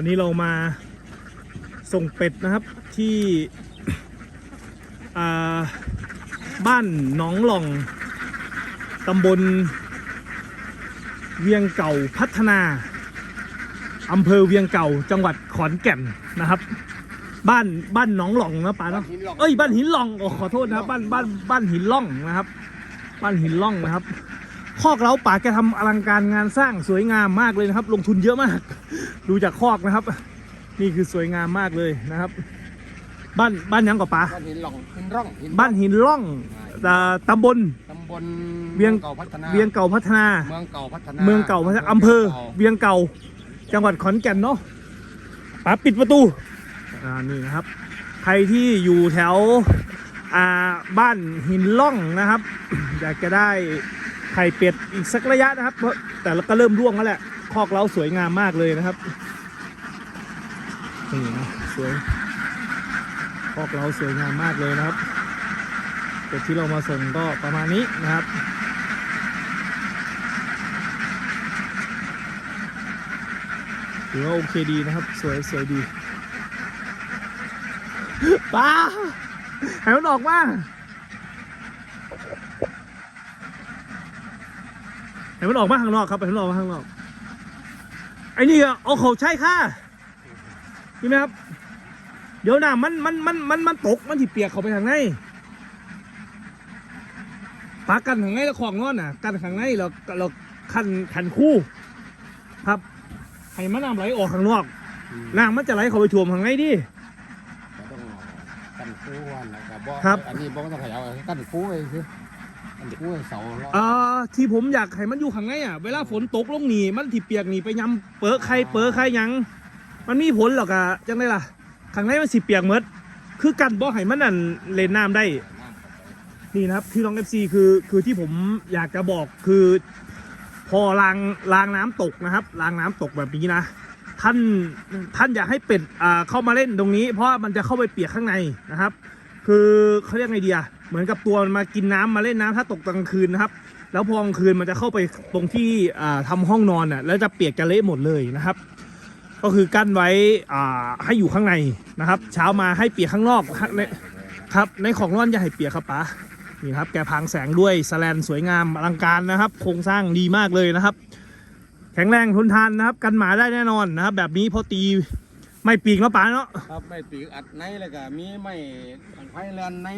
วันนี้เรามาส่งเป็ดนะครับที่อ่าบ้านหนองหล่องตำบล เวียงเก่าพัฒนาอำเภอเวียงเก่าจังหวัดขอนแก่นนะครับ บ้านบ้านหนองหล่องนะป้าเนาะหินหลอกเอ้ยบ้านหินหล่องโอ้ขอโทษนะครับบ้านบ้านบ้านหินล่องนะครับ บ้านหินล่องนะครับ คอกเราป่าแกทำอลังการงานสร้างสวยงามมากเลยนะครับ ลงทุนเยอะมาก ดูจากคอกนะครับ นี่คือสวยงามมากเลยนะครับ บ้านบ้านหยังกับป่าบ้านหินหลอกหินร่องหินบ้านหินล่องอ่าตำบลตำบลเวียงเก่าพัฒนาเวียงเก่าพัฒนาเมืองเก่าพัฒนาเมืองเก่าพัฒนาอำเภอ เวียงเก่า จังหวัดขอนแก่นเนาะป๋าปิดประตูอ่านี่นะครับ ใครที่อยู่แถวอ่าบ้านหินล่องนะครับ อยากจะได้ ไข่เป็ดอีกสักระยะนะครับเพราะแต่ละก็เริ่มร่วงแล้วแหละคอกเราสวยงามมากเลยนะครับนี่นะสวยคอกเราสวยงามมากเลยนะครับเป็ดที่เรามาส่งก็ประมาณนี้นะครับถือว่าโอเคดีนะครับ สวยสวยดีป้าให้มันออกมา ให้มันออกมาข้างนอกครับให้มันออกมาข้างนอกไอ้นี่อะเอาเขาใช่ค่ะใช่ไหมครับ เดี๋ยวน้ำมันมันมันมันมันตกมันที่เปียกเขาไปทางในปากันข้างในแล้วของนอนน่ะ กันข้างในเราเราคันคันคู่ ครับให้มันน้ำไหลออกข้างนอกน้ำมันจะไหลเข้าไปท่วมข้างในดิก็ต้องกันคู่วันนะครับบ่ครับอันนี้บ่ต้องขยับกันคู่ไอ้คือ กันคู่ไอ้เสาล้วอ่าที่ผมอยากให้มันอยู่ข้างในอะ เวลาฝนตกลงหนีมันที่เปียกหนีไปยำเปิดใครเปิดใครหยัง มันมีผลหรอกอะจังได้ล่ะข้างในมันสิเปียกหมดคือกันบ่ให้มันนั่นเล่นน้ำได้ นี่นะครับพี่น้องเอฟซีคือคือที่ผมอยากจะบอกคือ พอรางรางน้ำตกนะครับรางน้ำตกแบบนี้นะ ท่านท่านอยากให้เป็ดอ่าเข้ามาเล่นตรงนี้ เพราะมันจะเข้าไปเปียกข้างในนะครับ คือเขาเรียกไงดีอะ เหมือนกับตัวมันมากินน้ำมาเล่นน้ำถ้าตกกลางคืนนะครับ แล้วพอกลางคืนมันจะเข้าไปตรงที่อ่าทำห้องนอนอะแล้วจะเปียกจะเละหมดเลยนะครับ ก็คือกั้นไว้อ่าให้อยู่ข้างในนะครับ เช้ามาให้เปียกข้างนอกในครับในของนอนอย่าให้เปียกครับป๋านี่ครับแกพรางแสงด้วยสแลนสวยงามอลังการนะครับ โครงสร้างดีมากเลยนะครับ แข็งแรงทนทานนะครับ กันหมาได้แน่นอนนะครับ แบบนี้พอตีไม่ปีกแล้วป๋าเนาะครับไม่ปีกอัดในเลยก็มีไม่อันไฟแลนใน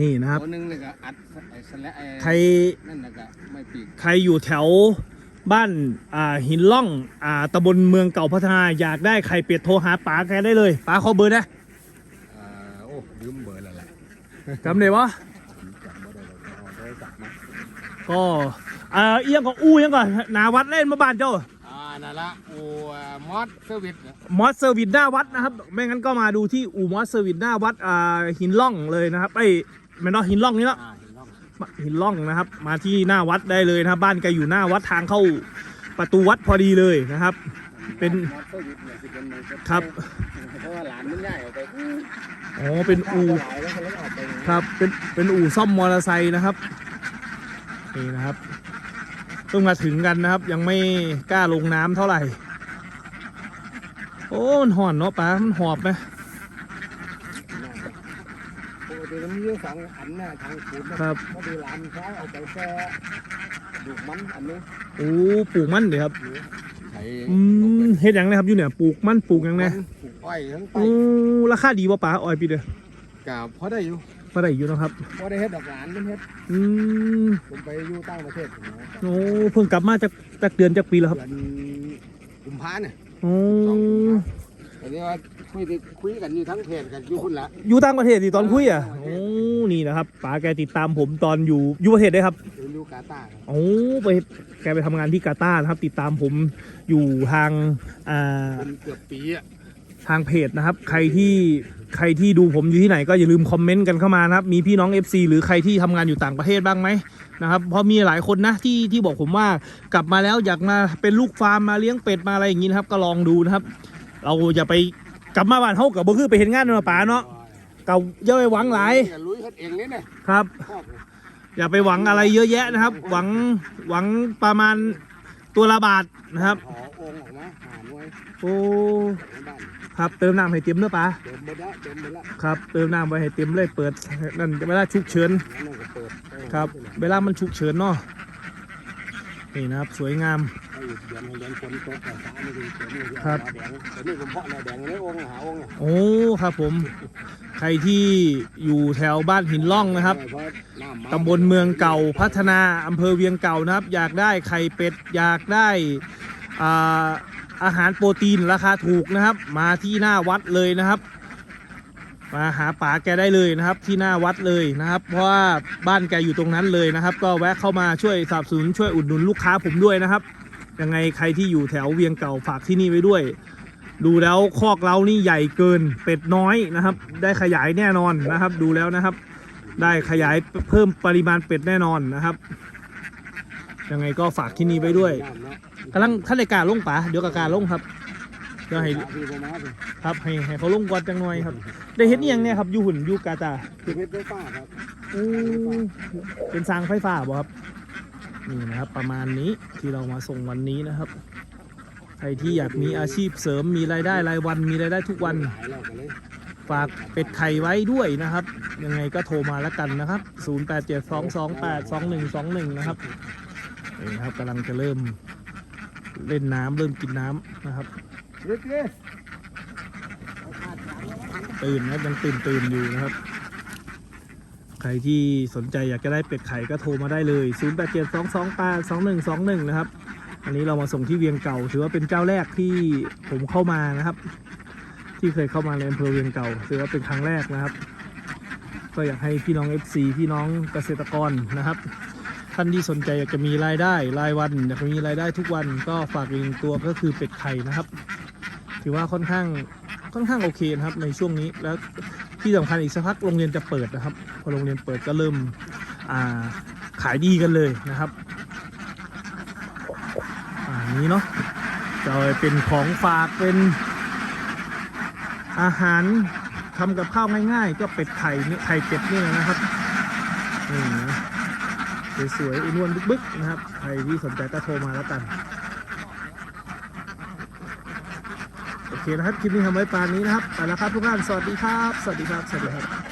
นี่นะครับตัวหนึงเลยก็อัดไอ้สแลไอ้ใครนั่นน่ะก็ไม่ปีกใครอยู่แถวบ้านอ่าหินล่องอ่าตำบลเมืองเก่าพัฒนาอยากได้ไข่เป็ดโทรหาป๋าแกได้เลยป๋าขอเบอร์นะอ่าโอ้ลืมเบอร์แล้วแหละจำได้ปะจำบ่ได้แล้วเอาโทรศัพท์มาก็อ่าเอียงก็อู้เอียงก่อนหนาวัดเล่นมาบ้านเจ้าอ่านั่นละอูมอสเซอร์วิสมอสเซอร์วิสหน้าวัดนะครับไม่งั้นก็มาดูที่อู่มอสเซอร์วิสหน้าวัดอ่าหินล่องเลยนะครับไอ้ย ไม่เนาะหินล่องนี่เนาะอ่าเห็นร่องหินล่องนะครับ มาที่หน้าวัดได้เลยนะครับ บ้านแกอยู่หน้าวัดทางเข้าประตูวัดพอดีเลยนะครับ เป็น มอสเซอร์วิสเนี่ยสิเป็นมันก็ครับ เพราะว่าหลานมันใหญ่ออกไปอ๋อเป็นอู่หลายแล้วคนแล้วก็ออกไปครับเป็นเป็นอู่ซ่อมมอเตอร์ไซค์นะครับนี่นะครับเพิ่งมาถึงกันนะครับ ยังไม่กล้าลงน้ำเท่าไหร่ โอ้มันห่อนเนาะป้ามันหอบไหม ปกติมันมีอยู่สองอันน่ะทางขุนนะครับพอดีหลานใช้เอาไปแช่ดูกมันอันนึงโอ้ปลูกมันเดี๋ยวครับไถอืมเฮ็ดหยังนะครับอยู่เนี่ยปลูกมันปลูกหยังไงปลูกอ้อยทั้งไปโอ้ราคาดีป่ะป้าอ้อยปีเดียวกับพอได้อยู่พอได้อยู่นะครับพอได้เฮ็ดดอกหลานมันเฮ็ดอืมผมไปอยู่ต่างประเทศนะโอ้เพิ่งกลับมาจากจากเดือนจากปีแล้วครับเดือนกุมภาเนี่ยโอ้สองกุมภา แต่นี่ว่าคุยติคุยกันอยู่ทั้งเพจกันอยู่คุณละอยู่ต่างประเทศสิตอนคุยอะโอ้นี่นะครับป๋าแกติดตามผมตอนอยู่อยู่ประเทศได้ครับอยู่ลูกาตาร์โอ้ไปแกไปทำงานที่กาตาร์นะครับ ติดตามผมอยู่ทางอ่า เป็นเกือบปีอะทางเพจนะครับใครที่ใครที่ดูผมอยู่ที่ไหนก็อย่าลืมคอมเมนต์กันเข้ามานะครับมีพี่น้อง FC หรือใครที่ทำงานอยู่ต่างประเทศบ้างไหมนะครับเพราะมีหลายคนนะที่ที่บอกผมว่ากลับมาแล้วอยากมาเป็นลูกฟาร์มมาเลี้ยงเป็ดมาอะไรอย่างนี้นะครับก็ลองดูนะครับ เราอย่าไปกลับมาบ้านเฮากับบ่คือไปเห็นงานมาป่าเนาะเก่าอย่าไปหวังหลายลุยเฮ็ดเองนี่นี่ยครับ อย่าไปหวังอะไรเยอะแยะนะครับ หวังหวังประมาณตัวละบาทนะครับหอองค์ออกมาหาหน่วยโอ้ครับเติมน้ำให้เต็มเด้อปะเต็มหมดละเต็มหมดละครับเติมน้ำไว้ให้เต็มเลยเปิดนั่นเวลาฉุกเฉินครับ เวลามันฉุกเฉินเนาะ นี่นะครับสวยงาม ครับแต่นี่ผมเพาะแนวแดงในองค์หาองค์โอ้ครับผม ใครที่อยู่แถวบ้านหินล่องนะครับตำบลเมืองเก่าพัฒนาอำเภอเวียงเก่านะครับ อยากได้ไข่เป็ดอยากได้อาอาหารโปรตีนราคาถูกนะครับ มาที่หน้าวัดเลยนะครับ มาหาป๋าแกได้เลยนะครับ ที่หน้าวัดเลยนะครับ เพราะว่าบ้านแกอยู่ตรงนั้นเลยนะครับ ก็แวะเข้ามาช่วยสนับสนุนช่วยอุดหนุนลูกค้าผมด้วยนะครับยังไงใครที่อยู่แถวเวียงเก่าฝากที่นี่ไว้ด้วย ดูแล้วคอกเรานี่ใหญ่เกินเป็ดน้อยนะครับ ได้ขยายแน่นอนนะครับ ดูแล้วนะครับ ได้ขยายเพิ่มปริมาณเป็ดแน่นอนนะครับยังไงก็ฝากที่นี่ไว้ด้วยน้ำเนาะกำลังท่านในการลงป๋าเดี๋ยวกับการลงครับ เดี๋ยวให้พี่ผมมาสิครับให้ให้เขาลงก่อนจังหน่อยครับ ได้เห็นอิหยังเนี่ยครับอยู่หุ่นอยู่กาตาคือเม็ดไฟฟ้าครับอืมเป็นสร้างไฟฟ้าบ่ครับนี่นะครับ ประมาณนี้ที่เรามาส่งวันนี้นะครับ ใครที่อยากมีอาชีพเสริมมีรายได้รายวันมีรายได้ทุกวัน หลายรอบกันเลยฝากเป็ดไข่ไว้ด้วยนะครับ ยังไงก็โทรมาแล้วกันนะครับ 0872282121 นะครับนี่ครับกำลังจะเริ่มเล่นน้ำเริ่มกินน้ำนะครับเล็กเลยตื่นนะยังตื่นตื่นอยู่นะครับ ใครที่สนใจอยากจะได้เป็ดไข่ก็โทรมาได้เลย 0872282121 นะครับ อันนี้เรามาส่งที่เวียงเก่า ถือว่าเป็นเจ้าแรกที่ผมเข้ามานะครับ ที่เคยเข้ามาในอำเภอเวียงเก่า ถือว่าเป็นครั้งแรกนะครับ ก็อยากให้พี่น้อง FC พี่น้องเกษตรกรนะครับท่านที่สนใจอยากจะมีรายได้รายวันอยากจะมีรายได้ทุกวันก็ฝากอีกหนึ่งตัวก็คือเป็ดไข่นะครับ ถือว่าค่อนข้างค่อนข้างโอเคนะครับในช่วงนี้แล้วที่สำคัญอีกสักพักโรงเรียนจะเปิดนะครับพอโรงเรียนเปิดก็เริ่มอ่าขายดีกันเลยนะครับอ่านี้เนาะจะเป็นของฝากเป็นอาหารทำกับข้าวง่ายๆ ก็เป็ดไข่นี่ไข่เป็ดนี่นะครับนี่นะสวยๆอ้วนบึกๆนะครับใครที่สนใจก็โทรมาแล้วกัน โอเคนะครับ คลิปนี้ทำไว้ปานนี้นะครับไปแล้วครับทุกท่าน สวัสดีครับ สวัสดีครับ สวัสดีครับ